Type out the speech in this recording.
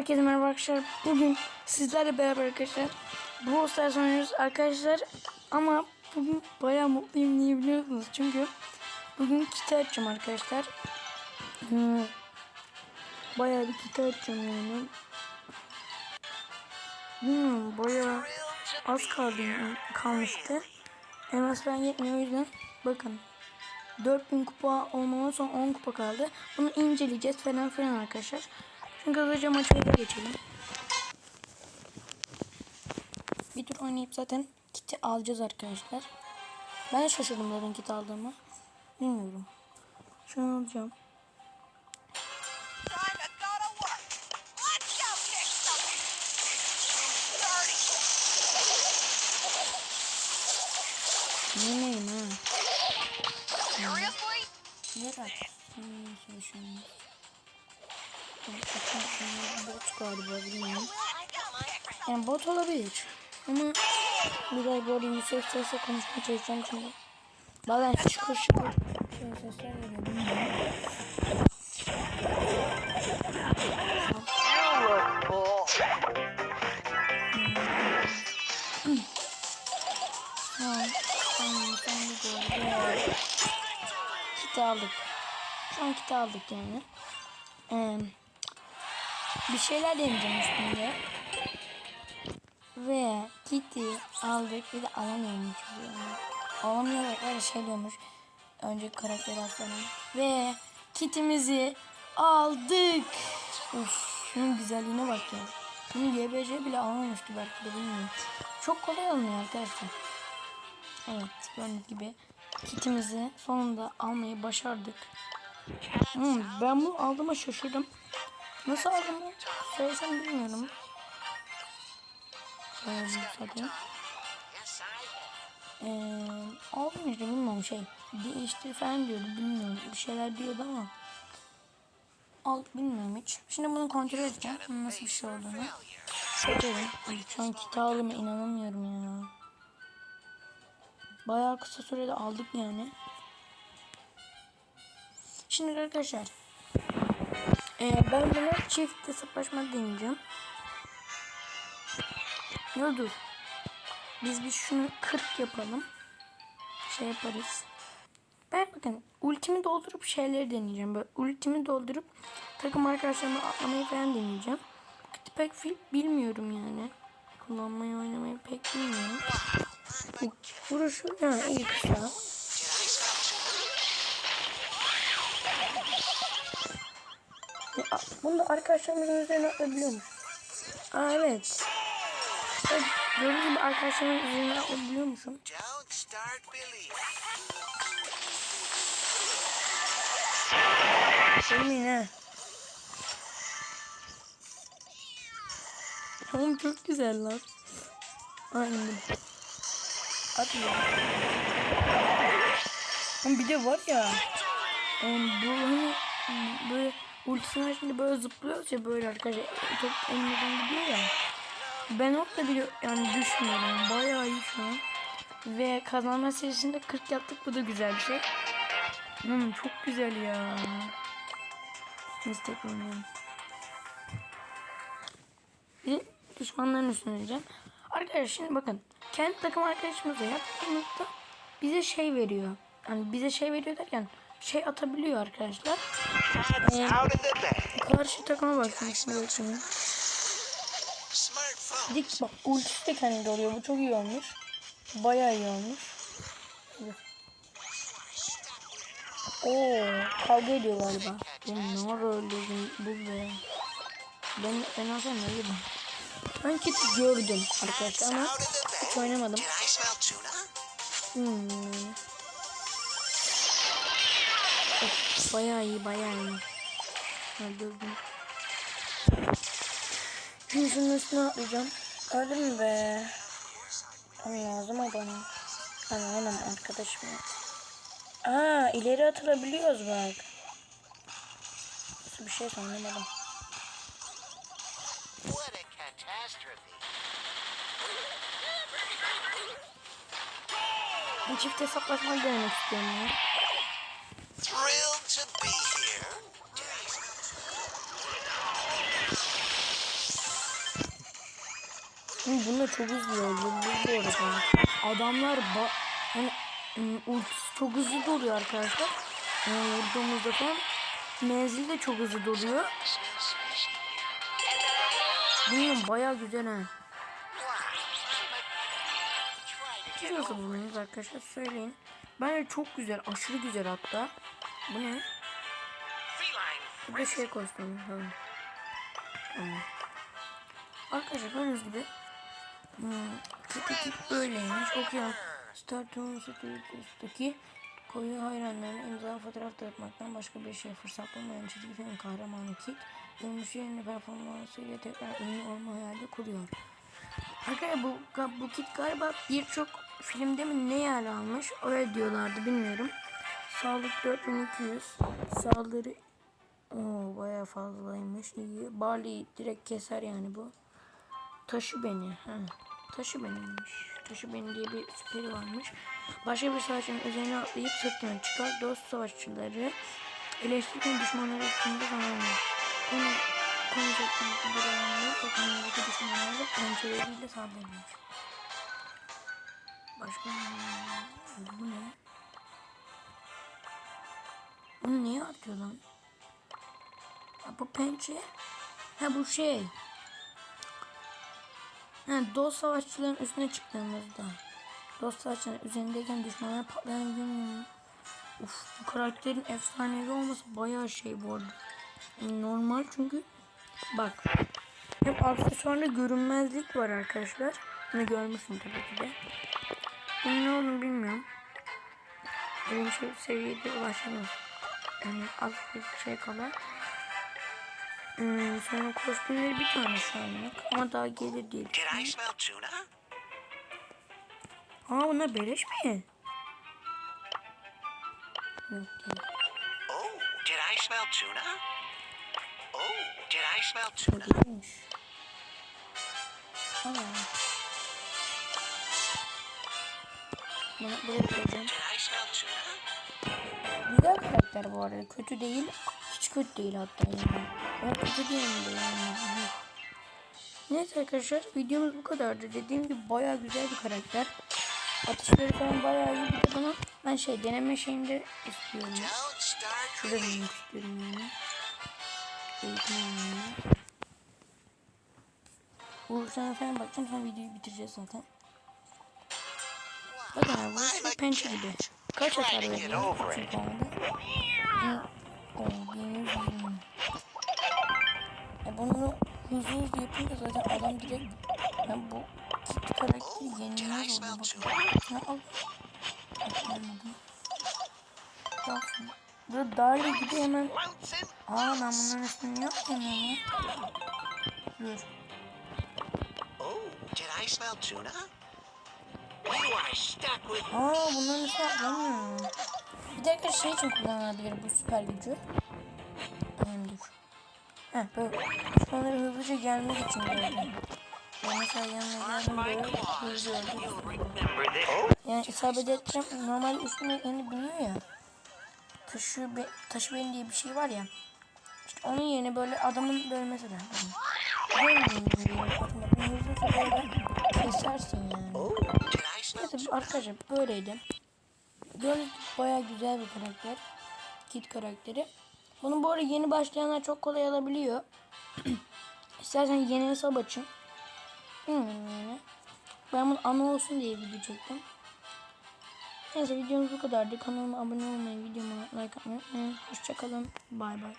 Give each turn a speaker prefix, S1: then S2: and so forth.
S1: Herkese merhaba arkadaşlar. Bugün sizlerle beraber arkadaşlar Brawl Stars oynuyoruz arkadaşlar. Ama bugün bayağı mutluyum niye biliyor musunuz? Çünkü bugün kitap açacağım arkadaşlar. Hmm. Bayağı bir kitap açacağım yani. Bilmiyorum bayağı az kaldı yani, kalmıştı. Hemen falan yetmiyor o yüzden bakın 4000 kupa olmama son 10 kupa kaldı. Bunu inceleyeceğiz falan filan arkadaşlar. Şimdi hızlıca maça da geçelim. Bir tur oynayıp zaten kiti alacağız arkadaşlar. Ben şaşırdım zaten kit aldığımı. Bilmiyorum. Şunu alacağım.
S2: Time to go to work. Let's
S1: Bot galiba bilmiyorum. Yani bot olabilir. Ama biraz böyle yüksek sesle konuşmaya çalışacağım şimdi. Bazen şıkır şıkır şey sesler geliyor. Kiti aldık. Şu an kiti aldık yani. Ee, bir şeyler deneyeceğim üstünde. Ve kiti aldık. Bir de alamıyormuş. Yani. Alamıyor öyle şey diyormuş. Önceki karakter aslanı. Ve kitimizi aldık. Uf, şunun güzelliğine bak ya. Bunu YBC bile alamamıştı belki de bilmiyorum. Çok kolay alınıyor arkadaşlar. Evet gördüğünüz gibi kitimizi sonunda almayı başardık. Hmm, ben bu aldığıma şaşırdım. Nasıl aldım bu? Söylesem bilmiyorum. Bir zaten. Ee, aldım işte bilmiyorum şey. Değiştir falan diyordu bilmiyorum. Bir şeyler diyordu ama. Al bilmiyorum hiç. Şimdi bunu kontrol edeceğim. Nasıl bir şey olduğunu. Şöyle. Şu an kitabıma inanamıyorum ya. Bayağı kısa sürede aldık yani. Şimdi arkadaşlar. Ee, ben bunu çift hesaplaşma deneyeceğim. Dur dur. Biz bir şunu 40 yapalım. Şey yaparız. Ben bakın ultimi doldurup şeyleri deneyeceğim. Böyle ultimi doldurup takım arkadaşlarımla atlamayı falan deneyeceğim. Pek bilmiyorum yani. Kullanmayı oynamayı pek bilmiyorum. Vuruşu yani iyi kısa. Bunu da arkadaşlarımızın üzerine atlayabiliyormuş. Aa evet. Evet, Gördüğünüz gibi arkadaşlarımın üzerine
S2: believing.
S1: Yemin ha. Oğlum çok güzel lan. İndim. Hadi ya. Oğlum bir de var ya. em, bu hani böyle ultisini şimdi böyle zıplıyoruz ya böyle arkadaşlar. Top elimizden gidiyor ya. Ben orada bile yani düşmüyorum. Bayağı iyi şu an. Ve kazanma serisinde 40 yaptık. Bu da güzel bir şey. Hmm, çok güzel ya. Neyse tekrar. Bir düşmanların üstüne oynayacağım. Arkadaşlar şimdi bakın. Kendi takım arkadaşımıza yaptığımızda bize şey veriyor. Yani bize şey veriyor derken şey atabiliyor arkadaşlar. Ee, karşı takıma bakın. Şimdi.
S2: Smartphone.
S1: Dik bak ultisi de kendinde oluyor. Bu çok iyi olmuş. Bayağı iyi olmuş. Oo, kavga ediyor galiba. Bu ne ara öldürdün bu be. Ben, ben olsam ne gibi. Ben kiti gördüm arkadaşlar ama hiç oynamadım. Hmm. Of, bayağı iyi bayağı iyi. Öldürdüm. Şimdi şunun üstüne atlayacağım. Öldüm mü be? Ama lazım bana. Ana anam arkadaşım. Aa ileri atılabiliyoruz bak. Nasıl bir şey. Ben çift hesaplaşma denemek istiyorum ya. Şimdi bununla çok hızlı öldürülür bu arada. Adamlar ba yani ultisi çok hızlı doluyor arkadaşlar. Yani vurduğumuzda falan menzil de çok hızlı doluyor. Bilmiyorum bayağı güzel ha. Nasıl buldunuz arkadaşlar söyleyin. Bence çok güzel aşırı güzel hatta. Bu ne? Bu da şey kostümü. Tamam. Arkadaşlar gördüğünüz gibi ekip böyleymiş. Okuyalım. Star Toons'taki koyu hayranlarına imza fotoğraf dağıtmaktan başka bir şey fırsat bulmayan çizgi film kahramanı Kit ölmüş yerine performansıyla tekrar ünlü olma hayali kuruyor. Arkadaşlar bu, bu Kit galiba birçok filmde mi ne yer almış öyle diyorlardı bilmiyorum. Sağlık 4200 saldırı Oo bayağı fazlaymış. İyi. Barley direkt keser yani bu. Taşı beni. Ha. Taşı beniymiş. Taşı beni diye bir süperi varmış. Başka bir savaşçının üzerine atlayıp sırtına çıkar. Dost savaşçıları eleştirirken düşmanları üstünde zamanlar. Konu konuşacak bir olanlar konudaki düşmanları pençeleriyle saldırmış. Başka bu ne? Bunu niye atıyor lan? Ha, bu pençe. Ha bu şey. Ha dost savaşçıların üstüne çıktığımızda. Dost savaşçıların üzerindeyken düşmanlara patlayan yum Uf bu karakterin efsanevi olması bayağı şey bu arada. Normal çünkü bak hem aksesuarda görünmezlik var arkadaşlar. Bunu görmüşsün tabii ki de. Bunun ne olduğunu bilmiyorum. Şu seviyede ulaşamaz. Yani az bir şey kadar. Hmm, sonra kostümleri bir tane şu anlık ama daha gelir diye? Aa bunlar beleş mi? Yok değil.
S2: Oh, did I smell tuna? Oh, did I smell tuna?
S1: değilmiş. Aa. Bunu buraya koyacağım.
S2: Did I smell tuna?
S1: Güzel karakter bu arada. Kötü değil. Hiç kötü değil hatta yani. Ama yani. Neyse arkadaşlar videomuz bu kadardı. Dediğim gibi bayağı güzel bir karakter. Atışları falan bayağı iyi. Bir bana ben şey deneme şeyinde istiyorum. Şurada denemek istiyorum yani. Eğitim alanında. Vuruşlarına falan bakacağım sonra videoyu bitireceğiz zaten. Bakın abi bir pençe gibi. Kaç hasar veriyor? O 1120. E bunu hızlı hızlı yapınca zaten adam direkt ben bu karakteri yenilmez oluyor. Bakın. Şunu al. Gelmedi. Kalsın. Burada Darla gibi hemen. Aa ben bunların üstünü yapmıyorum ya. Dur.
S2: Oh,
S1: Aa bunların üstüne atlamıyorum. Bir dakika şey için kullanılabilir bu süper gücü. Dur. Heh böyle. Düşmanlara hızlıca gelmek için böyle. Ben mesela yanına geldim böyle hızlı öldüm. Yani isabet ettirem normal üstüne hani biniyor ya. Taşı, be, taşı benim diye bir şey var ya. İşte onun yerine böyle adamın böyle mesela. Böyle böyle böyle kesersin yani. Neyse arkadaşlar böyleydi. Gibi bayağı güzel bir karakter. Kit karakteri. Bunu bu arada yeni başlayanlar çok kolay alabiliyor. İstersen yeni hesap açın. Yani. Ben bunu ana olsun diye video çektim. Neyse videomuz bu kadardı. Kanalıma abone olmayı, videoma like atmayı unutmayın. Hoşçakalın. Bay bay.